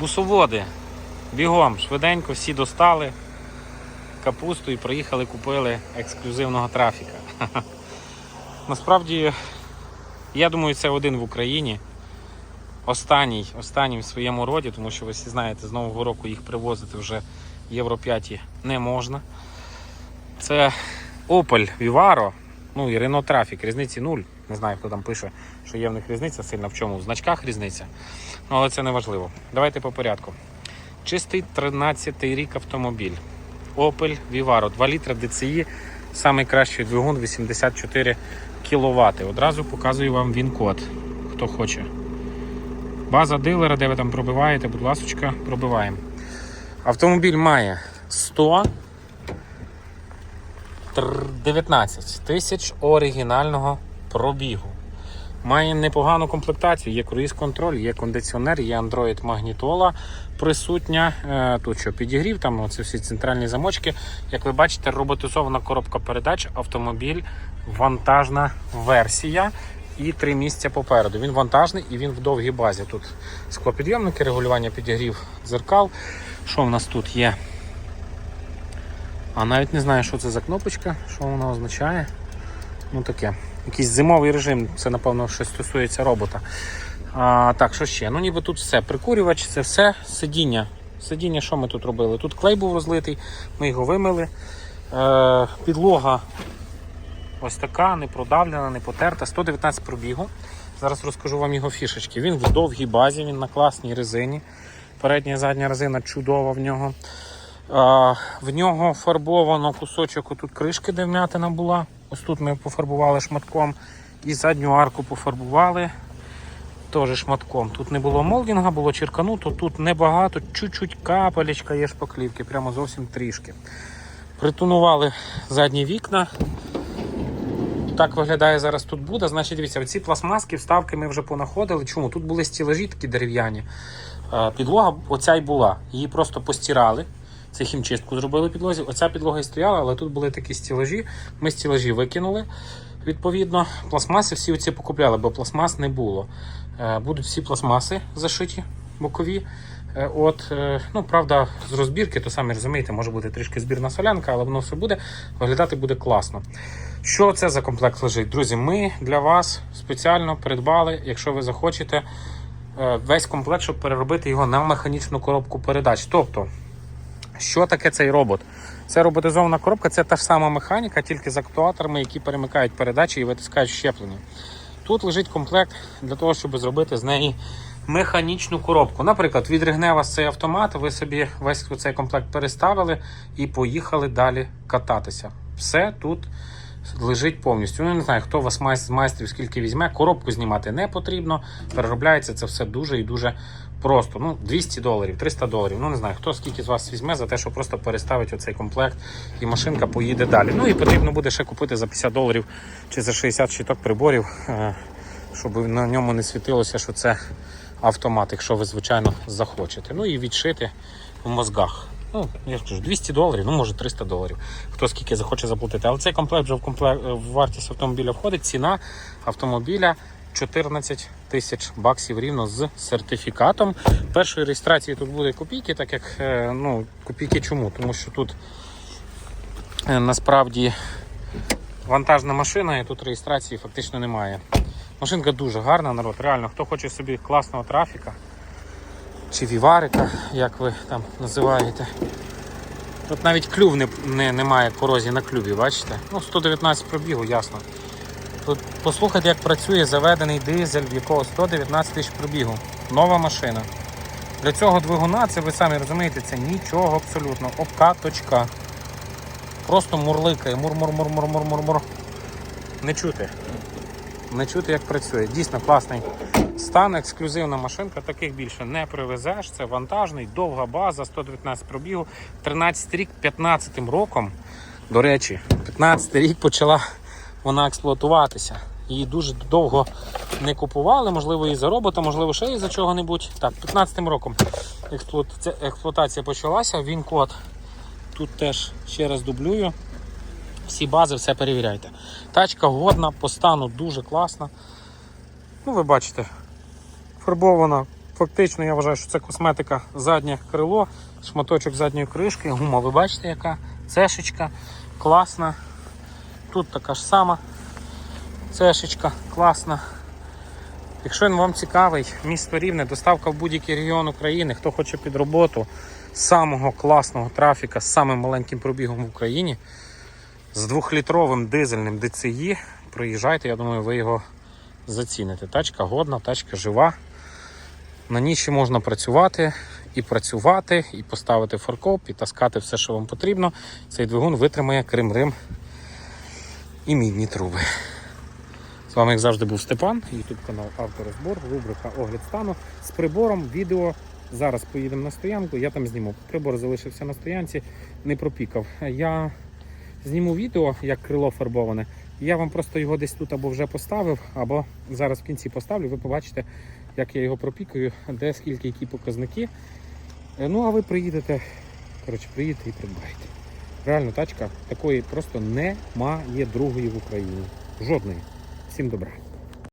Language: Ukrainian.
Бусоводи. Бігом, швиденько, всі достали капусту і приїхали, купили ексклюзивного трафіка. Насправді, я думаю, це один в Україні. Останній, останній в своєму роді, тому що ви всі знаєте, з Нового року їх привозити вже Євро 5 не можна. Це Opel Vivaro, ну і Renault Traffic, різниці нуль. Не знаю, хто там пише, що є в них різниця сильна в чому. В значках різниця. Ну, але це не важливо. Давайте по порядку. Чистий 13-й рік автомобіль. Opel Vivaro, 2 літра DCI, найкращий двигун 84 кВт. Одразу показую вам він-код, хто хоче. База дилера, де ви там пробиваєте, будь ласочка, пробиваємо. Автомобіль має 100 тр- 19 тисяч оригінального пробігу. Має непогану комплектацію, є круїз-контроль, є кондиціонер, є Android магнітола присутня. Е, Тут що підігрів, там оці всі центральні замочки. Як ви бачите, роботизована коробка передач, автомобіль, вантажна версія і три місця попереду. Він вантажний і він в довгій базі. Тут склопідйомники, регулювання підігрів дзеркал. Що в нас тут є? А навіть не знаю, що це за кнопочка, що вона означає. Ну таке. Якийсь зимовий режим, це напевно щось стосується робота. А, так, що ще? Ну ніби тут все. Прикурювач, це все сидіння. Сидіння, що ми тут робили? Тут клей був розлитий, ми його вимили. Е, підлога ось така, не продавлена, не потерта, 119 пробігу. Зараз розкажу вам його фішечки. Він в довгій базі, він на класній резині. Передня і задня резина чудова в нього. В нього фарбовано кусочок отут кришки, де вмятина була. Ось тут ми пофарбували шматком. І задню арку пофарбували теж шматком. Тут не було молдінга, було черкануто, тут небагато, чуть-чуть капелечка є шпаклівки, прямо зовсім трішки. Притонували задні вікна. Так виглядає зараз тут буде. Значить, дивіться, оці пластмаски, вставки ми вже понаходили. Чому? Тут були стілажі такі дерев'яні. Підлога оця й була. Її просто постирали. Це хімчистку зробили підлозі. Оця підлога і стояла, але тут були такі стілажі. Ми стілажі викинули. Відповідно, пластмаси всі оці покупляли, бо пластмас не було. Е, Будуть всі пластмаси зашиті бокові. Е, От, е, ну, правда, з розбірки, то самі розумієте, може бути трішки збірна солянка, але воно все буде. Виглядати буде класно. Що це за комплект лежить? Друзі, ми для вас спеціально придбали, якщо ви захочете, весь комплект, щоб переробити його на механічну коробку передач. Тобто, що таке цей робот? Це роботизована коробка, це та ж сама механіка, тільки з актуаторами, які перемикають передачі і витискають щеплення. Тут лежить комплект для того, щоб зробити з неї механічну коробку. Наприклад, відригне вас цей автомат, ви собі весь цей комплект переставили і поїхали далі кататися. Все тут лежить повністю. Ну, не знаю, хто вас з майстрів скільки візьме. Коробку знімати не потрібно. Переробляється це все дуже і дуже просто. Ну, 200 доларів, 300 доларів. Ну не знаю, хто скільки з вас візьме за те, що просто переставить оцей комплект і машинка поїде далі. Ну і потрібно буде ще купити за 50 доларів чи за 60 щиток приборів, е, щоб на ньому не світилося, що це автомат, якщо ви, звичайно, захочете. Ну і відшити в мозгах. Ну, я кажу, 200 доларів, ну може 300 доларів. Хто скільки захоче заплатити. Але цей комплект вже в комплект в вартість автомобіля входить. Ціна автомобіля 14 тисяч баксів рівно з сертифікатом. Першої реєстрації тут буде копійки, так як е, ну, копійки чому? Тому що тут е, насправді вантажна машина і тут реєстрації фактично немає. Машинка дуже гарна, народ. Реально, хто хоче собі класного трафіка чи віварика, як ви там називаєте. Тут навіть клюв не, не, немає корозії на клюві, бачите? Ну, 119 пробігу, ясно. Послухайте, як працює заведений дизель, в якого 119 тисяч пробігу. Нова машина. Для цього двигуна, це ви самі розумієте, це нічого абсолютно. Обкаточка. Просто мурликає. Мур-мур-мур-мур-мур-мур. Не чути. Не чути, як працює. Дійсно класний стан, ексклюзивна машинка. Таких більше не привезеш. Це вантажний, довга база, 119 пробігу. 13 рік, 15 роком. До речі, 15 рік почала вона експлуатуватися. Її дуже довго не купували, можливо, і за робота, можливо, ще і за чого-небудь. Так, 15 роком експлуатація почалася. Він код тут теж ще раз дублюю. Всі бази, все перевіряйте. Тачка годна, по стану дуже класна. Ну, ви бачите, фарбована Фактично, я вважаю, що це косметика заднє крило, шматочок задньої кришки, гума, ви бачите, яка цешечка, класна. Тут така ж сама цешечка, класна. Якщо він вам цікавий, місто Рівне, доставка в будь-який регіон України, хто хоче під роботу самого класного трафіка з самим маленьким пробігом в Україні, з двохлітровим дизельним DCI, приїжджайте, я думаю, ви його заціните. Тачка годна, тачка жива. На ще можна працювати і працювати, і поставити фаркоп, і таскати все, що вам потрібно. Цей двигун витримає Крим Рим і мідні труби. З вами, як завжди, був Степан, YouTube канал Авторозбор, рубрика Огляд стану з прибором, відео. Зараз поїдемо на стоянку, я там зніму. Прибор залишився на стоянці, не пропікав. Я зніму відео, як крило фарбоване. Я вам просто його десь тут або вже поставив, або зараз в кінці поставлю. Ви побачите, як я його пропікаю, де скільки, які показники. Е, Ну, а ви приїдете, коротше, приїдете і придбаєте. Реально, тачка такої просто немає другої в Україні. Жодної. Всім добра.